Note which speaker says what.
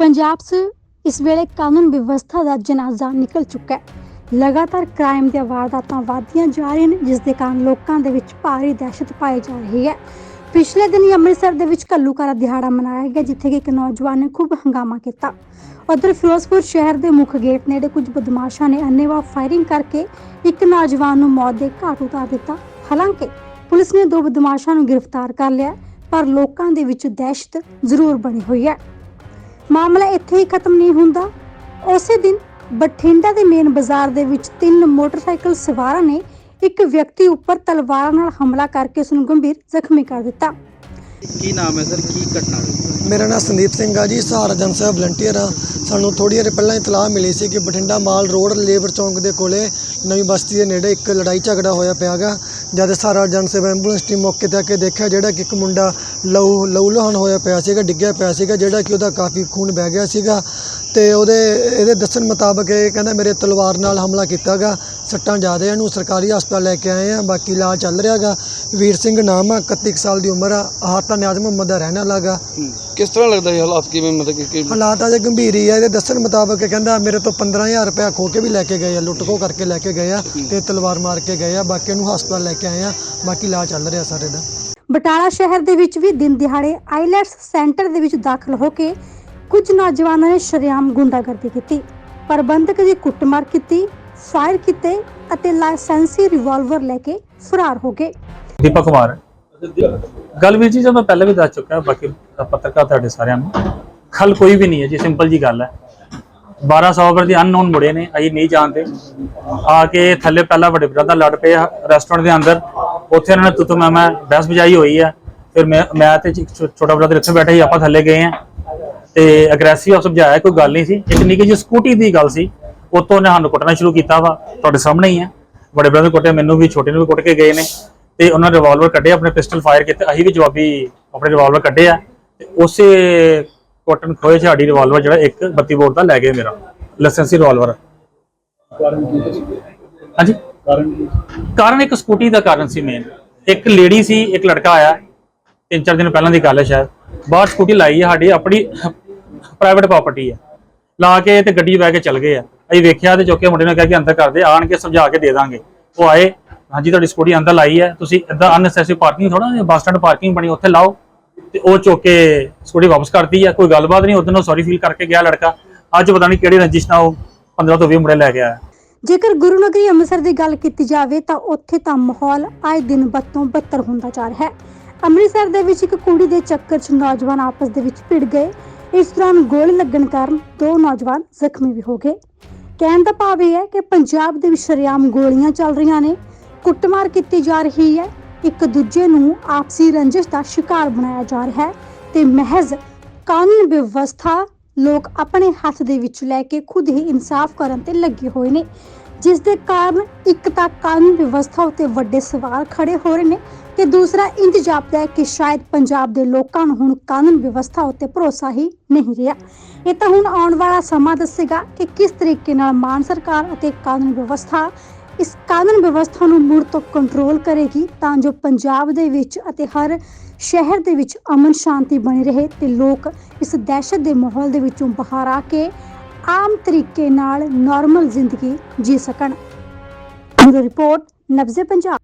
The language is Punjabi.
Speaker 1: ਪੰਜਾਬ 'ਚ ਇਸ ਵੇਲੇ ਕਾਨੂੰਨ ਵਿਵਸਥਾ ਦਾ ਜਨਾਜ਼ਾ ਨਿਕਲ ਚੁੱਕਾ ਹੈ। ਲਗਾਤਾਰ ਕ੍ਰਾਈਮ ਦੀਆਂ ਵਾਰਦਾਤਾਂ ਵਧਦੀਆਂ ਜਾ ਰਹੀਆਂ ਨੇ, ਜਿਸ ਦੇ ਕਾਰਨ ਲੋਕਾਂ ਦੇ ਵਿੱਚ ਭਾਰੀ ਦਹਿਸ਼ਤ ਪਾਈ ਜਾ ਰਹੀ ਹੈ। ਪਿਛਲੇ ਦਿਨ ਅੰਮ੍ਰਿਤਸਰ ਦੇ ਵਿੱਚ ਘੱਲੂਕਾਰਾ ਦਿਹਾੜਾ ਮਨਾਇਆ ਗਿਆ, ਜਿੱਥੇ ਕਿ ਇੱਕ ਨੌਜਵਾਨ ਨੇ ਖੂਬ ਹੰਗਾਮਾ ਕੀਤਾ। ਉਧਰ ਫਿਰੋਜ਼ਪੁਰ ਸ਼ਹਿਰ ਦੇ ਮੁੱਖ ਗੇਟ ਨੇੜੇ ਕੁਝ ਬਦਮਾਸ਼ਾਂ ਨੇ ਅੰਨ੍ਹੇਵਾਹ ਫਾਇਰਿੰਗ ਕਰਕੇ ਇੱਕ ਨੌਜਵਾਨ ਨੂੰ ਮੌਤ ਦੇ ਘਾਟ ਉਤਾਰ ਦਿੱਤਾ। ਹਾਲਾਂਕਿ ਪੁਲਿਸ ਨੇ ਦੋ ਬਦਮਾਸ਼ਾਂ ਨੂੰ ਗ੍ਰਿਫਤਾਰ ਕਰ ਲਿਆ ਪਰ ਲੋਕਾਂ ਦੇ ਵਿੱਚ ਦਹਿਸ਼ਤ ਜ਼ਰੂਰ ਬਣੀ ਹੋਈ ਹੈ। ਮਾਮਲਾ ਇੱਥੇ ਹੀ ਖਤਮ ਨਹੀਂ ਹੁੰਦਾ। ਉਸੇ ਦਿਨ ਬਠਿੰਡਾ ਦੇ ਮੇਨ ਬਾਜ਼ਾਰ ਦੇ ਵਿੱਚ ਤਿੰਨ ਮੋਟਰਸਾਈਕਲ ਸਵਾਰਾਂ ਨੇ ਇੱਕ ਵਿਅਕਤੀ ਉੱਪਰ ਤਲਵਾਰਾਂ ਨਾਲ ਹਮਲਾ ਕਰਕੇ ਉਸ ਨੂੰ ਗੰਭੀਰ ਜ਼ਖਮੀ ਕਰ ਦਿੱਤਾ।
Speaker 2: ਕੀ ਨਾਮ ਹੈ ਸਰ? ਕੀ ਘਟਨਾ ਹੋਈ?
Speaker 3: ਮੇਰਾ ਨਾਮ ਸੰਦੀਪ ਸਿੰਘ ਆ ਜੀ, ਸਹਾਰਾ ਜਨ ਵਲੰਟੀਅਰ ਆ। ਸਾਨੂੰ ਥੋੜੀ ਦੇਰ ਪਹਿਲਾਂ ਇਤਲਾਹ ਮਿਲੀ ਸੀ ਕਿ ਬਠਿੰਡਾ ਮਾਲ ਰੋਡ ਲੇਬਰ ਚੌਂਕ ਦੇ ਕੋਲੇ ਨਵੀਂ ਬਸਤੀ ਦੇ ਨੇੜੇ ਇੱਕ ਲੜਾਈ ਝਗੜਾ ਹੋਇਆ ਪਿਆਗਾ ਜਦ ਸਹਾਰਾ ਜਨਸੇਵਾ ਐਂਬੂਲੈਂਸ ਟੀਮ ਮੌਕੇ ਤੇ ਆ ਕੇ ਦੇਖਿਆ ਜਿਹੜਾ ਕਿ ਇੱਕ ਮੁੰਡਾ ਲਹੂ ਲਹੂ ਲਹਾਨ ਹੋਇਆ ਪਿਆ ਸੀਗਾ, ਡਿੱਗਿਆ ਪਿਆ ਸੀਗਾ, ਜਿਹੜਾ ਕਿ ਉਹਦਾ ਕਾਫੀ ਖੂਨ ਵਹਿ ਗਿਆ ਸੀਗਾ ਤੇ ਉਹਦੇ, ਇਹਦੇ ਦੱਸਣ ਮੁਤਾਬਕ ਇਹ ਕਹਿੰਦਾ ਮੇਰੇ ਤਲਵਾਰ ਨਾਲ ਹਮਲਾ ਕੀਤਾਗਾ ਸੱਟਾਂ ਜ਼ਿਆਦਾ ਇਹਨੂੰ ਸਰਕਾਰੀ ਹਸਪਤਾਲ ਲੈ ਕੇ ਆਏ ਆ ਬਾਕੀ ਇਲਾਜ ਚੱਲ ਰਿਹਾਗਾ। ਵੀਰ ਸਿੰਘ ਨਾਮ ਆ 31 ਕੁ ਸਾਲ ਦੀ ਉਮਰ ਆ। ਹਾਤਾ ਨਿਆਜ਼ ਮੁਹੰਮਦ ਦਾ ਰਹਿਣ ਵਾਲਾ ਗਾ।
Speaker 2: ਕਿਸ ਤਰ੍ਹਾਂ ਲੱਗਦਾ ਇਹ ਹਾਲਾਤ? ਕਿਵੇਂ ਮਤਲਬ ਕਿ- ਕਿ
Speaker 3: ਹਾਲਾਤ ਅਜੇ ਗੰਭੀਰ ਹੀ ਆ। ਇਹਦੇ ਦੱਸਣ ਮੁਤਾਬਕ ਕਹਿੰਦਾ ਮੇਰੇ ਤੋਂ 15000 ਰੁਪਇਆ ਖੋ ਕੇ ਵੀ ਲੈ ਕੇ ਗਏ ਆ ਲੁੱਟ ਖੋ ਕਰਕੇ ਲੈ ਕੇ ਗਏ ਆ ਤੇ ਤਲਵਾਰ ਮਾਰ ਕੇ ਗਏ ਆ। ਬਾਕੀ ਨੂੰ ਹਸਪਤਾਲ ਲੈ ਕੇ ਆਏ ਆ। ਬਾਕੀ ਇਲਾਜ ਚੱਲ ਰਿਹਾ ਸਾਰੇ ਦਾ।
Speaker 1: ਬਟਾਲਾ ਸ਼ਹਿਰ ਦੇ ਵਿੱਚ ਵੀ ਦਿਨ ਦਿਹਾੜੇ ਆਈਲੈਟਸ ਸੈਂਟਰ ਦੇ ਵਿੱਚ ਦਾਖਲ ਹੋ ਕੇ ਕੁਝ ਨੌਜਵਾਨਾਂ ਨੇ ਸ਼ਰੇਆਮ ਗੁੰਡਾਗਰਦੀ ਕੀਤੀ। ਪ੍ਰਬੰਧਕ ਦੀ ਕੁੱਟਮਾਰ ਕੀਤੀ। ਫਾਇਰ ਕੀਤੇ ਅਤੇ ਲਾਇਸੈਂਸੀ ਰਿਵਾਲਵਰ ਲੈ ਕੇ ਫਰਾਰ ਹੋ ਗਏ।
Speaker 4: ਦੀਪਕ ਕੁਮਾਰ ਗੱਲ ਵੀਰ ਜੀ ਜੋ ਮੈਂ ਪਹਿਲਾਂ ਵੀ ਦੱਸ ਚੁੱਕਾ ਬਾਕੀ ਪੱਤਰਕਾਰ ਤੁਹਾਡੇ ਸਾਰਿਆਂ ਨੂੰ ਖਲ ਕੋਈ ਵੀ ਨਹੀਂ ਹੈ ਜੀ ਸਿੰਪਲ ਜੀ ਗੱਲ ਹੈ। 1200 ਵਰ ਦੇ ਅਨਨੋਨ ਮੁੰਡੇ ਨੇ ਅਸੀਂ ਨਹੀਂ ਜਾਣਦੇ। ਆ ਕੇ ਥੱਲੇ ਪਹਿਲਾਂ ਵੱਡੇ ਬ੍ਰਦਰ ਲੜ ਪਏ ਰੈਸਟੋਰੈਂਟ ਦੇ ਅੰਦਰ। ਉੱਥੇ ਇਹਨਾਂ ਨੇ ਤੁੱਤ ਮੈਂ ਮੈਂ ਬਹਿਸ ਬਜਾਈ ਹੋਈ ਆ। ਫਿਰ ਮੈਂ ਮੈਂ ਤੇ ਛੋਟਾ ਬ੍ਰਦਰ ਇੱਥੇ ਬੈਠੇ ਸੀ ਆਪਾਂ ਥੱਲੇ ਗਏ ਆ। ਤੇ ਅਗਰੈਸਿਵ ਸਮਝਾਇਆ ਕੋਈ ਗੱਲ ਨਹੀਂ ਸੀ। ਇੱਕ ਨਿੱਕੀ ਜਿਹੀ ਸਕੂਟੀ ਦੀ ਗੱਲ ਸੀ। ਉਤੋਂ ਉਹਨੇ ਸਾਨੂੰ ਕੁੱਟਣਾ ਸ਼ੁਰੂ ਕੀਤਾ ਵਾ ਤੁਹਾਡੇ ਸਾਹਮਣੇ ਹੀ ਆ। ਵੱਡੇ ਬ੍ਰਦਰ ਕੁੱਟੇ ਮੈਨੂੰ ਵੀ ਛੋਟੇ ਨੂੰ ਵੀ ਕੁੱਟ ਕੇ ਗਏ ਨੇ। ਤੇ ਉਹਨਾਂ ਰਿਵਾਲਵਰ ਕੱਢੇ ਆਪਣੇ ਪਿਸਟਲ ਫਾਇਰ ਕੀਤੇ ਅਸੀਂ ਵੀ ਜਵਾਬੀ ਆਪਣੇ ਰਿਵਾਲਵਰ ਕੱਢੇ ਆ। ਤੇ ਉਸੇ ਕੋਟਨ ਖੋਏ ਝਾੜੀ ਰਿਵਾਲਵਰ ਜਿਹੜਾ ਇੱਕ 32 ਬੋਰ ਦਾ ਲੈ ਗਏ ਮੇਰਾ ਲਾਇਸੈਂਸੀ ਰਿਵਾਲਵਰ ਹਾਂਜੀ? ਕਾਰਨ ਇੱਕ ਸਕੂਟੀ ਦਾ ਕਾਰਨ ਸੀ ਮੇਨ ਇੱਕ ਲੇਡੀ ਸੀ ਇੱਕ ਲੜਕਾ ਆਇਆ ਤਿੰਨ ਚਾਰ ਦਿਨ ਪਹਿਲਾਂ ਦੀ ਗੱਲ ਹੈ ਸ਼ਾਇਦ। ਬਾਹਰ ਸਕੂਟੀ ਲਾਈ ਹੈ ਸਾਡੀ ਆਪਣੀ ਪ੍ਰਾਈਵੇਟ ਪ੍ਰਾਪਰਟੀ ਹੈ ਲਾ ਕੇ ਤੇ ਗੱਡੀ ਬਹਿ ਕੇ ਚੱਲ ਗਏ ਆ। ਅਸੀਂ ਵੇਖਿਆ ਤੇ ਚੁੱਕ ਮੁੰਡੇ ਨੂੰ ਕਿਹਾ ਕਿ ਅੰਦਰ ਕਰ ਦੇ, ਆਣ ਕੇ ਸਮਝਾ ਕੇ ਦੇ ਦਾਂਗੇ। ਉਹ ਆਏ, ਹਾਂਜੀ, ਤੁਹਾਡੀ ਸਕੂਟੀ ਅੰਦਰ ਲਾਈ ਹੈ, ਤੁਸੀਂ ਇਦਾਂ ਅਨਨੈਸੈਸਰੀ ਪਾਰਕਿੰਗ ਥੋੜਾ ਬੱਸ ਸਟੈਂਡ ਪਾਰਕਿੰਗ ਬਣੀ, ਉੱਥੇ ਲਾਓ। ਤੇ ਉਹ ਚੁੱਕ ਕੇ ਸਕੂਟੀ ਵਾਪਸ ਕਰਤੀ ਆ, ਕੋਈ ਗੱਲਬਾਤ ਨਹੀਂ ਉਦੋਂ ਸੌਰੀ ਫੀਲ ਕਰਕੇ ਗਿਆ ਲੜਕਾ। ਅੱਜ ਪਤਾ ਨਹੀਂ ਕਿਹੜੀ ਰੰਜਿਸ਼ ਨਾਲ ਉਹ 15 ਤੋਂ 20 ਮੁੰਡੇ ਲੈ ਕੇ ਆਇਆ।
Speaker 1: ਜੇਕਰ ਗੁਰੂ ਨਗਰੀ ਅੰਮ੍ਰਿਤਸਰ ਦੀ ਗੱਲ ਕੀਤੀ ਜਾਵੇ ਤਾਂ ਉੱਥੇ ਤਾਂ ਮਾਹੌਲ ਆਏ ਦਿਨ ਬੱਤੋਂ ਬੱਤਰ ਹੁੰਦਾ ਜਾ ਰਿਹਾ ਹੈ। ਅੰਮ੍ਰਿਤਸਰ ਦੇ ਵਿੱਚ ਇੱਕ ਕੁੜੀ ਦੇ ਚੱਕਰ 'ਚ ਨੌਜਵਾਨ ਆਪਸ ਦੇ ਵਿੱਚ ਭਿੜ ਗਏ। ਇਸ ਦੌਰਾਨ ਗੋਲੀ ਲੱਗਣ ਕਾਰਨ ਦੋ ਨੌਜਵਾਨ ਜ਼ਖਮੀ ਵੀ ਹੋ ਗਏ। ਕਹਿਣ ਦਾ ਭਾਵ ਇਹ ਹੈ ਕਿ ਪੰਜਾਬ ਦੇ ਵਿੱਚ ਸ਼ਰੇਆਮ ਗੋਲੀਆਂ ਚੱਲ ਰਹੀਆਂ ਨੇ, ਕੁੱਟਮਾਰ ਕੀਤੀ ਜਾ ਰਹੀ ਹੈ। ਇੱਕ ਦੂਜੇ ਨੂੰ ਆਪਸੀ ਰੰਜਿਸ਼ ਦਾ ਸ਼ਿਕਾਰ ਬਣਾਇਆ ਜਾ ਰਿਹਾ ਹੈ ਤੇ ਮਹਿਜ਼ ਕਾਨੂੰਨ ਵਿਵਸਥਾ ਲੋਕ ਆਪਣੇ ਹੱਥ ਦੇ ਵਿੱਚ ਲੈ ਕੇ ਖੁਦ ਹੀ ਇਨਸਾਫ ਕਰਨ ਤੇ ਲੱਗੇ ਹੋਏ ਨੇ। ਜਿਸ ਦੇ ਕਾਰਨ ਇੱਕ ਤਾਂ ਕਾਨੂੰਨ ਵਿਵਸਥਾ ਉੱਤੇ ਵੱਡੇ ਸਵਾਲ ਖੜੇ ਹੋ ਰਹੇ ਨੇ ਤੇ ਦੂਸਰਾ ਇੰਜ ਜਾਪਦਾ ਹੈ ਕਿ ਸ਼ਾਇਦ ਪੰਜਾਬ ਦੇ ਲੋਕਾਂ ਨੂੰ ਹੁਣ ਕਾਨੂੰਨ ਵਿਵਸਥਾ ਉੱਤੇ ਭਰੋਸਾ ਹੀ ਨਹੀਂ ਰਿਹਾ। ਇਹ ਤਾਂ ਹੁਣ ਆਉਣ ਵਾਲਾ ਸਮਾਂ ਦੱਸੇਗਾ ਕਿ ਕਿਸ ਤਰੀਕੇ ਨਾਲ ਮਾਨ ਸਰਕਾਰ ਅਤੇ ਕਾਨੂੰਨ ਵਿਵਸਥਾ ਇਸ ਕਾਨੂੰਨ ਵਿਵਸਥਾ ਨੂੰ ਮੁੜ ਤੋਂ ਕੰਟਰੋਲ ਕਰੇਗੀ ਤਾਂ ਜੋ ਪੰਜਾਬ ਦੇ ਵਿੱਚ ਅਤੇ ਹਰ ਸ਼ਹਿਰ ਦੇ ਵਿੱਚ ਅਮਨ ਸ਼ਾਂਤੀ ਬਣੀ ਰਹੇ ਤੇ ਲੋਕ ਇਸ ਦਹਿਸ਼ਤ ਦੇ ਮਾਹੌਲ ਦੇ ਵਿੱਚੋਂ ਬਾਹਰ ਆ ਕੇ ਆਮ ਤਰੀਕੇ ਨਾਲ ਨਾਰਮਲ ਜ਼ਿੰਦਗੀ ਜੀ ਸਕਣ। ਬਿਊਰੋ ਰਿਪੋਰਟ ਨਬਜ਼ੇ ਪੰਜਾਬ।